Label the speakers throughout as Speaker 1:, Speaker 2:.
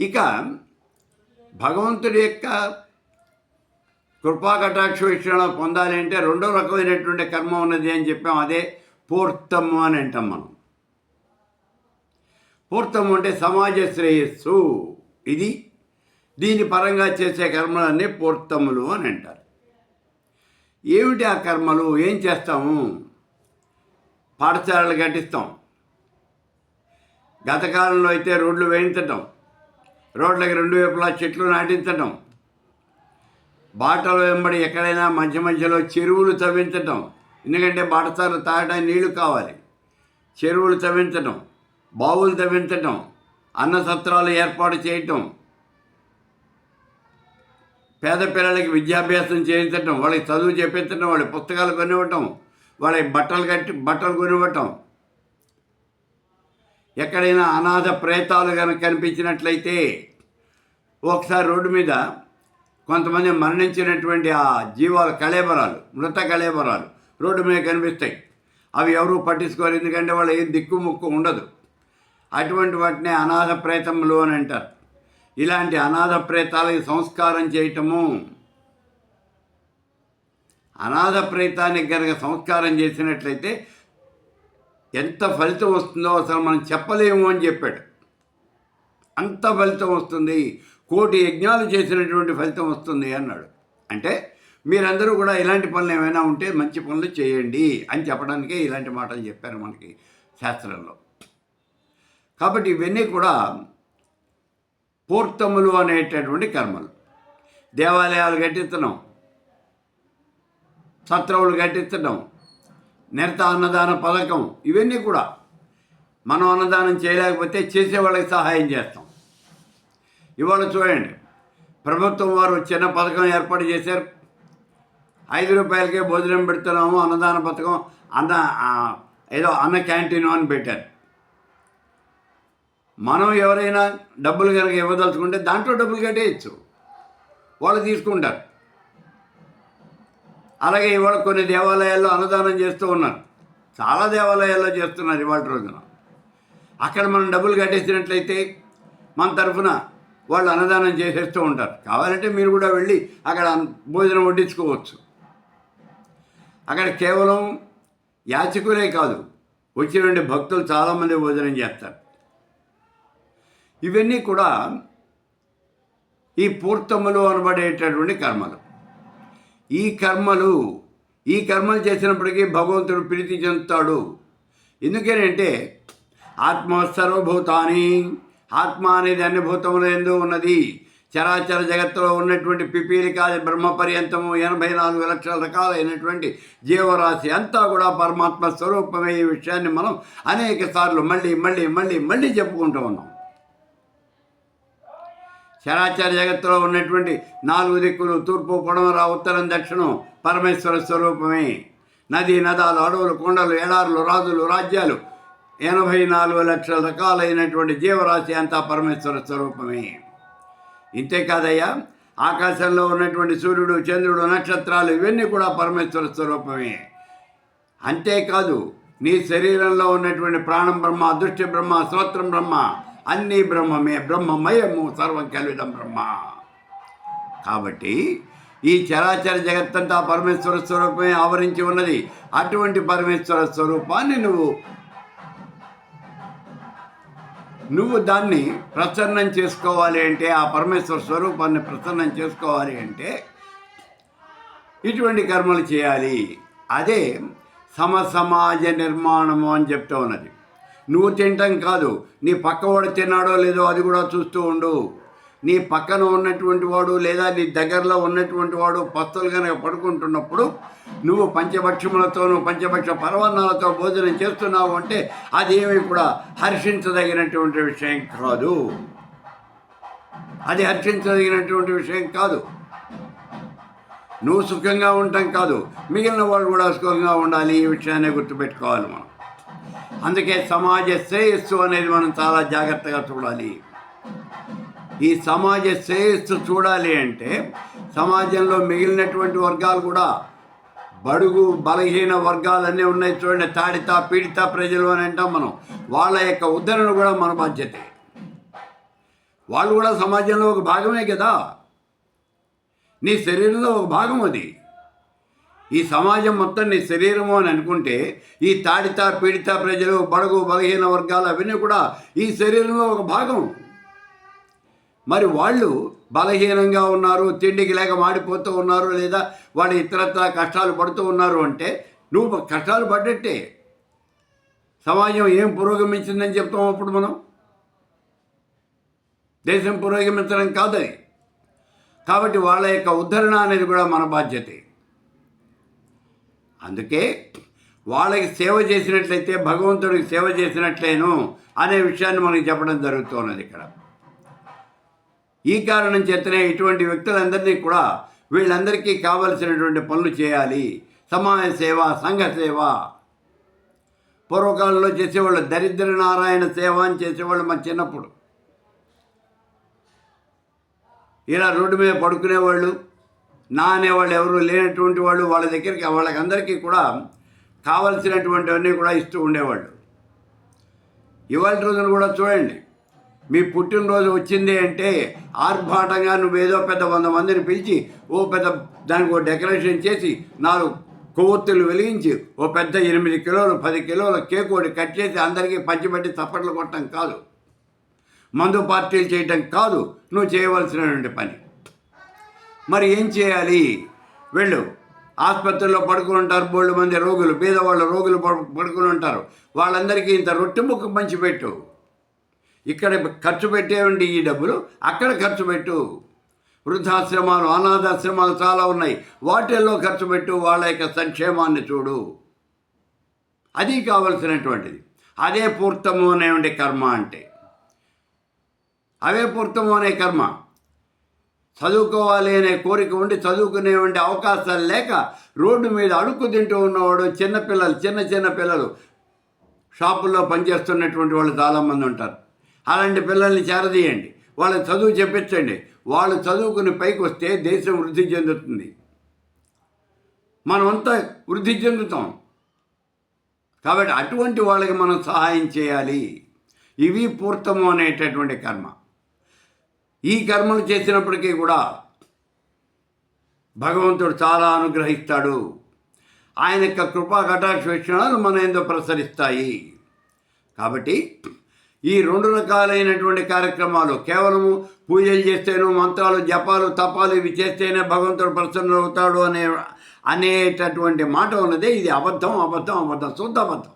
Speaker 1: ఇక భగవంతుడి యొక్క కృపాకటాక్ష విషయంలో పొందాలి అంటే రెండో రకమైనటువంటి కర్మ ఉన్నది అని చెప్పాం. అదే పూర్తము అని అంటాం మనం. పూర్తము అంటే సమాజ శ్రేయస్సు. ఇది దీని పరంగా చేసే కర్మలన్నీ పూర్తములు అని అంటారు. ఏమిటి ఆ కర్మలు? ఏం చేస్తాము? పాఠశాలలు కట్టిస్తాం. గతకాలంలో అయితే రోడ్లు వేయించటం. రోడ్లకి రెండు వైపులా చెట్లు నాటించటం. బాటలు వెంబడి ఎక్కడైనా మధ్య మధ్యలో చెరువులు తవ్వించటం. ఎందుకంటే బాటసార్లు తాగడానికి నీళ్ళు కావాలి. చెరువులు తవ్వించటం బావులు తవ్వించటం అన్న సత్రాలు ఏర్పాటు చేయటం. పేద పిల్లలకి విద్యాభ్యాసం చేయించటం వాళ్ళకి చదువు చెప్పించటం వాళ్ళ పుస్తకాలు కొనివ్వటం వాళ్ళకి బట్టలు కట్టి బట్టలు కొనివ్వటం. ఎక్కడైనా అనాథ ప్రేతాలు కనుక కనిపించినట్లయితే ఒకసారి రోడ్డు మీద కొంతమంది మరణించినటువంటి ఆ జీవాల కళేబరాలు మృత కళేబరాలు రోడ్డు మీద కనిపిస్తాయి. అవి ఎవరూ పట్టించుకోరు ఎందుకంటే వాళ్ళు ఏం దిక్కు ముక్కు ఉండదు. అటువంటి వాటిని అనాథ ప్రేతములు అని అంటారు. ఇలాంటి అనాథ ప్రేతాలకి సంస్కారం చేయటము అనాథ ప్రేతానికి కనుక సంస్కారం చేసినట్లయితే ఎంత ఫలితం వస్తుందో అసలు మనం చెప్పలేము అని చెప్పాడు. అంత ఫలితం వస్తుంది. కోటి యజ్ఞాలు చేసినటువంటి ఫలితం వస్తుంది అన్నాడు. అంటే మీరందరూ కూడా ఇలాంటి పనులు ఏమైనా ఉంటే మంచి పనులు చేయండి అని చెప్పడానికే ఇలాంటి మాటలు చెప్పారు మనకి శాస్త్రంలో. కాబట్టి ఇవన్నీ కూడా పూర్తములు అనేటటువంటి కర్మలు. దేవాలయాలు కట్టించడం సత్రవులు కట్టించడం నేత అన్నదాన పథకం ఇవన్నీ కూడా మనం అన్నదానం చేయలేకపోతే చేసే వాళ్ళకి సహాయం చేస్తాం. ఇవాళ చూడండి ప్రభుత్వం వారు చిన్న పథకం ఏర్పాటు చేశారు. ఐదు రూపాయలకే భోజనం పెడుతున్నాము అన్నదాన పథకం అన్న ఏదో అన్న క్యాంటీన్ అని పెట్టారు. మనం ఎవరైనా డబ్బులు కనుక ఇవ్వదలుచుకుంటే దాంట్లో డబ్బులు కట్టేయచ్చు. వాళ్ళు తీసుకుంటారు. అలాగే ఇవాళ కొన్ని దేవాలయాల్లో అన్నదానం చేస్తూ ఉన్నారు. చాలా దేవాలయాల్లో చేస్తున్నారు ఇవాళ రోజున. అక్కడ మనం డబ్బులు కట్టేసినట్లయితే మన తరఫున వాళ్ళు అన్నదానం చేసేస్తూ ఉంటారు. కావాలంటే మీరు కూడా వెళ్ళి అక్కడ భోజనం వడ్డించుకోవచ్చు. అక్కడ కేవలం యాచకులే కాదు వచ్చినటువంటి భక్తులు చాలామంది భోజనం చేస్తారు. ఇవన్నీ కూడా ఈ పూర్తములు అనబడేటటువంటి కర్మలు. ఈ కర్మలు ఈ కర్మలు చేసినప్పటికీ భగవంతుడు ప్రీతి చెందుతాడు. ఎందుకనంటే ఆత్మ సర్వభూతాన్ని ఆత్మ అనేది అన్ని భూతముల ఎందు ఉన్నది. చరాచర జగత్తులో ఉన్నటువంటి పిపీలికాది బ్రహ్మ పర్యంతము ఎనభై నాలుగు లక్షల రకాలైనటువంటి జీవరాశి అంతా కూడా పరమాత్మ స్వరూపమే ఈ విషయాన్ని మనం అనేక సార్లు మళ్ళీ మళ్ళీ మళ్ళీ మళ్ళీ చెప్పుకుంటూ ఉన్నాం. చరాచర జగత్తులో ఉన్నటువంటి నాలుగు దిక్కులు తూర్పు పడమర ఉత్తరం దక్షిణం పరమేశ్వర స్వరూపమే. నది నదాలు అడవులు కొండలు ఎడారులు రాజులు రాజ్యాలు ఎనభై నాలుగు లక్షల రకాలైనటువంటి జీవరాశి అంతా పరమేశ్వర స్వరూపమే. ఇంతేకాదయ్యా ఆకాశంలో ఉన్నటువంటి సూర్యుడు చంద్రుడు నక్షత్రాలు ఇవన్నీ కూడా పరమేశ్వర స్వరూపమే. అంతేకాదు నీ శరీరంలో ఉన్నటువంటి ప్రాణం బ్రహ్మ దృష్టి బ్రహ్మ శ్రోత్రం బ్రహ్మ అన్నీ బ్రహ్మమే బ్రహ్మమయము సర్వం కలివిదం బ్రహ్మ. కాబట్టి ఈ చరాచర జగత్తంతా పరమేశ్వర స్వరూపమే ఆవరించి ఉన్నది. అటువంటి పరమేశ్వర స్వరూపాన్ని నువ్వు నువ్వు దాన్ని ప్రసన్నం చేసుకోవాలి అంటే ఆ పరమేశ్వర స్వరూపాన్ని ప్రసన్నం చేసుకోవాలి అంటే ఇటువంటి కర్మలు చేయాలి. అదే సమసమాజ నిర్మాణము అని చెప్తూ ఉన్నది. నువ్వు తినటం కాదు. నీ పక్కవాడు తిన్నాడో లేదో అది కూడా చూస్తూ ఉండు. నీ పక్కన ఉన్నటువంటి వాడు లేదా నీ దగ్గరలో ఉన్నటువంటి వాడు పస్తులు కనుక పడుకుంటున్నప్పుడు నువ్వు పంచభక్షములతోనూ పంచభక్ష పరవన్నాలతో భోజనం చేస్తున్నావు అంటే అదేమి కూడా హర్షించదగినటువంటి విషయం కాదు. అది హర్షించదగినటువంటి విషయం కాదు. నువ్వు సుఖంగా ఉండటం కాదు. మిగిలిన వాళ్ళు కూడా సుఖంగా ఉండాలి. ఈ విషయాన్ని గుర్తుపెట్టుకోవాలి మనం. అందుకే సమాజ శ్రేయస్సు అనేది మనం చాలా జాగ్రత్తగా చూడాలి. ఈ సమాజ శ్రేయస్సు చూడాలి అంటే సమాజంలో మిగిలినటువంటి వర్గాలు కూడా బడుగు బలహీన వర్గాలన్నీ ఉన్నాయి చూడండి తాడిత పీడిత ప్రజలు అని అంటాం మనం. వాళ్ళ యొక్క ఉద్ధరణ కూడా మన బాధ్యత. వాళ్ళు కూడా సమాజంలో ఒక భాగమే కదా. నీ శరీరంలో ఒక భాగం అది. ఈ సమాజం మొత్తం నీ శరీరము అని అనుకుంటే ఈ తాడిత పీడిత ప్రజలు బడుగు బలహీన వర్గాలు అవన్నీ కూడా ఈ శరీరంలో ఒక భాగం. మరి వాళ్ళు బలహీనంగా ఉన్నారు తిండికి లేక మాడిపోతూ ఉన్నారు లేదా వాళ్ళు ఇతరత్ర కష్టాలు పడుతూ ఉన్నారు అంటే నువ్వు కష్టాలు పడ్డట్టే. సమాజం ఏం పురోగమించిందని చెప్తాం అప్పుడు మనం? దేశం పురోగమించడం కాదని కాబట్టి వాళ్ళ యొక్క ఉద్ధరణ అనేది కూడా మన బాధ్యతే. అందుకే వాళ్ళకి సేవ చేసినట్లయితే భగవంతుడికి సేవ చేసినట్లేను అనే విషయాన్ని మనకి చెప్పడం జరుగుతున్నది ఇక్కడ. ఈ కారణం చేతనే ఇటువంటి వ్యక్తులందరినీ కూడా వీళ్ళందరికీ కావలసినటువంటి పనులు చేయాలి. సమాజ సేవ సంఘ సేవ. పూర్వకాలంలో చేసేవాళ్ళు దరిద్ర నారాయణ సేవ అని చేసేవాళ్ళు మా చిన్నప్పుడు. ఇలా రోడ్డు మీద పడుకునేవాళ్ళు నా అనేవాళ్ళు ఎవరు లేనటువంటి వాళ్ళు వాళ్ళ దగ్గరికి వాళ్ళకందరికీ కూడా కావలసినటువంటివన్నీ కూడా ఇస్తూ ఉండేవాళ్ళు. ఇవాళ రోజున కూడా చూడండి మీ పుట్టినరోజు వచ్చింది అంటే ఆర్భాటంగా నువ్వేదో పెద్ద వంద మందిని పిలిచి ఓ పెద్ద దానికి ఓ డెకరేషన్ చేసి నాలుగు కొవ్వొత్తులు వెలిగించి ఓ పెద్ద ఎనిమిది కిలోలు పది కిలోల కేక్ ఒకటి కట్ చేసి అందరికీ పంచిపెట్టి చప్పట్లు కొట్టడం కాదు. మందు పార్టీలు చేయటం కాదు నువ్వు చేయవలసినటువంటి పని. మరి ఏం చేయాలి? వెళ్ళు. ఆసుపత్రిలో పడుకుని ఉంటారు బోళ్ళు మంది రోగులు పేదవాళ్ళ రోగులు పడు- పడుకుని ఉంటారు. వాళ్ళందరికీ ఇంత రొట్టె ముక్క పంచిపెట్టు ఇక్కడ ఖర్చు పెట్టేవండి ఈ డబ్బులు అక్కడ ఖర్చు పెట్టు. వృద్ధాశ్రమాలు అనాథాశ్రమాలు చాలా ఉన్నాయి. వాటిల్లో ఖర్చు పెట్టు వాళ్ళ యొక్క సంక్షేమాన్ని చూడు. అది కావలసినటువంటిది. అదే పూర్తము అనేవంటి కర్మ అంటే. అవే పూర్తము అనే కర్మ. చదువుకోవాలి అనే కోరిక ఉండి చదువుకునేవంటి అవకాశాలు లేక రోడ్డు మీద అడుక్కు తింటూ ఉన్నవాడు చిన్నపిల్లలు చిన్న చిన్న పిల్లలు షాపుల్లో పనిచేస్తున్నటువంటి వాళ్ళు చాలామంది ఉంటారు. అలాంటి పిల్లల్ని చేరదీయండి. వాళ్ళకి చదువు చెప్పించండి. వాళ్ళు చదువుకుని పైకి వస్తే దేశం వృద్ధి చెందుతుంది. మనమంతా వృద్ధి చెందుతాం. కాబట్టి అటువంటి వాళ్ళకి మనం సహాయం చేయాలి. ఇవి పూర్తము అనేటటువంటి కర్మ. ఈ కర్మలు చేసినప్పటికీ కూడా భగవంతుడు చాలా అనుగ్రహిస్తాడు. ఆయన యొక్క కృపా కటాక్ష మన ఏందో ప్రసరిస్తాయి. కాబట్టి ఈ రెండు రకాలైనటువంటి కార్యక్రమాలు కేవలము పూజలు చేస్తేనో మంత్రాలు జపాలు తపాలు ఇవి చేస్తేనే భగవంతుడు ప్రసన్న అవుతాడు అనే అనేటటువంటి మాట ఉన్నదే. ఇది అబద్ధం అబద్ధం అబద్ధం శుద్ధ అబద్ధం.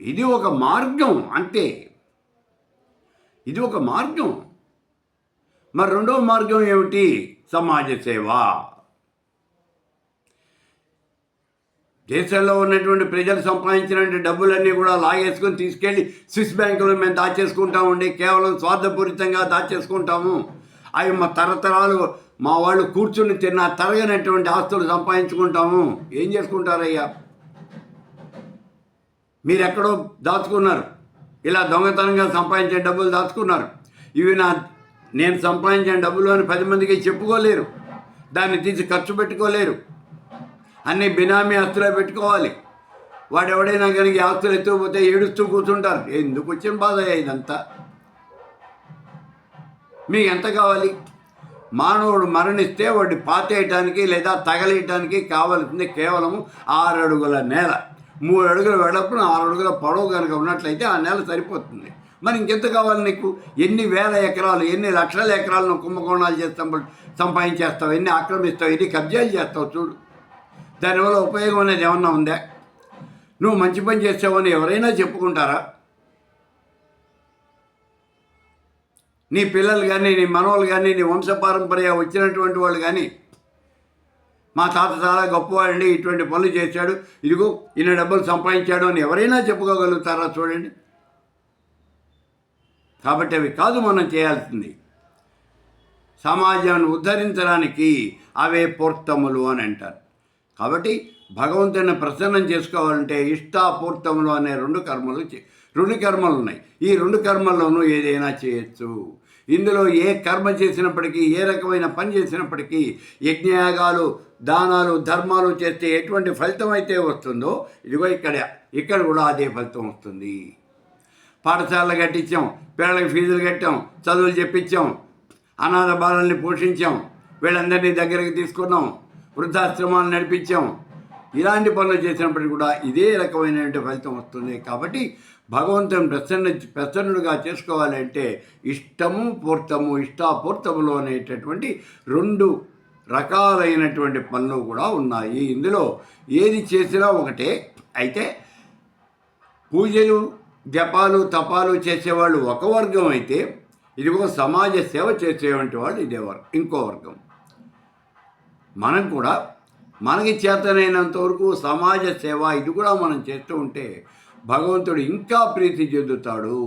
Speaker 1: ఇది ఒక మార్గం అంతే ఇది ఒక మార్గం. మరి రెండవ మార్గం ఏమిటి? సమాజ సేవ. దేశంలో ఉన్నటువంటి ప్రజలు సంపాదించినటువంటి డబ్బులన్నీ కూడా లాగేసుకొని తీసుకెళ్ళి స్విస్ బ్యాంకులో మేము దాచేసుకుంటామండి. కేవలం స్వార్థపూరితంగా దాచేసుకుంటాము. అవి మా తరతరాలు మా వాళ్ళు కూర్చుని తిన్న తరగనటువంటి ఆస్తులు సంపాదించుకుంటాము. ఏం చేసుకుంటారయ్యా? మీరు ఎక్కడో దాచుకున్నారు. ఇలా దొంగతనంగా సంపాదించే డబ్బులు దాచుకున్నారు. ఇవి నా నేను సంపాదించిన డబ్బులు అని పది మందికి చెప్పుకోలేరు. దాన్ని తీసి ఖర్చు పెట్టుకోలేరు. అన్ని బినామీ ఆస్తులే పెట్టుకోవాలి. వాడు ఎవడైనా కనుక ఆస్తులు ఎత్తుకుపోతే ఏడుస్తూ కూర్చుంటారు. ఎందుకు వచ్చిన బాధ ఇదంతా? మీకు ఎంత కావాలి? మానవుడు మరణిస్తే వాడిని పాతేయటానికి లేదా తగలేయటానికి కావలసింది కేవలము ఆరు అడుగుల నేల. మూడు అడుగుల వెడల్పున ఆరు అడుగుల పొడవు కనుక ఉన్నట్లయితే ఆ నేల సరిపోతుంది. మరి ఇంకెంత కావాలి నీకు? ఎన్ని వేల ఎకరాలు ఎన్ని లక్షల ఎకరాలను కుంభకోణాలు చేస్తాం సంపాదించేస్తావు? ఎన్ని ఆక్రమిస్తావు? ఎన్ని కబ్జాలు చేస్తావు? చూడు. దానివల్ల ఉపయోగం అనేది ఏమన్నా ఉందా? నువ్వు మంచి పని చేసావని ఎవరైనా చెప్పుకుంటారా? నీ పిల్లలు కానీ నీ మనవాళ్ళు కానీ నీ వంశపారంపర్య వచ్చినటువంటి వాళ్ళు కానీ మా తాత చాలా గొప్పవాడండి ఇటువంటి పనులు చేశాడు. ఇదిగో ఇన్ని డబ్బులు సంపాదించాడు అని ఎవరైనా చెప్పుకోగలుగుతారా చూడండి. కాబట్టి అవి కాదు మనం చేయాల్సింది. సమాజాన్ని ఉద్ధరించడానికి అవే పూర్తములు అని అంటారు. కాబట్టి భగవంతుని ప్రసన్నం చేసుకోవాలంటే ఇష్టాపూర్తములు అనే రెండు కర్మలు చే- రెండు కర్మలు ఉన్నాయి. ఈ రెండు కర్మల్లోనూ ఏదైనా చేయొచ్చు. ఇందులో ఏ కర్మ చేసినప్పటికీ ఏ రకమైన పని చేసినప్పటికీ యజ్ఞయాగాలు దానాలు ధర్మాలు చేస్తే ఎటువంటి ఫలితం అయితే వస్తుందో ఇదిగో ఇక్కడ ఇక్కడ కూడా అదే ఫలితం వస్తుంది. పాఠశాలలు కట్టించాం పిల్లలకి ఫీజులు కట్టాం చదువులు చెప్పించాం అనాథ బాలల్ని పోషించాం వీళ్ళందరినీ దగ్గరికి తీసుకున్నాం వృద్ధాశ్రమాలు నడిపించాం ఇలాంటి పనులు చేసినప్పటికీ కూడా ఇదే రకమైనటువంటి ఫలితం వస్తుంది. కాబట్టి భగవంతుని ప్రసన్న ప్రసన్నుడుగా చేసుకోవాలంటే ఇష్టము పూర్తము ఇష్టాపూర్తములు అనేటటువంటి రెండు రకాలైనటువంటి పనులు కూడా ఉన్నాయి. ఇందులో ఏది చేసినా ఒకటే. అయితే పూజలు జపాలు తపాలు చేసేవాళ్ళు ఒక వర్గం అయితే ఇదిగో సమాజ సేవ చేసేటువంటి వాళ్ళు ఇదే వర్గం ఇంకో వర్గం. మనం కూడా మనకి చేతనైనంత వరకు సమాజ సేవ ఇది కూడా మనం చేస్తూ ఉంటే భగవంతుడు ఇంకా ప్రీతి చెందుతాడు.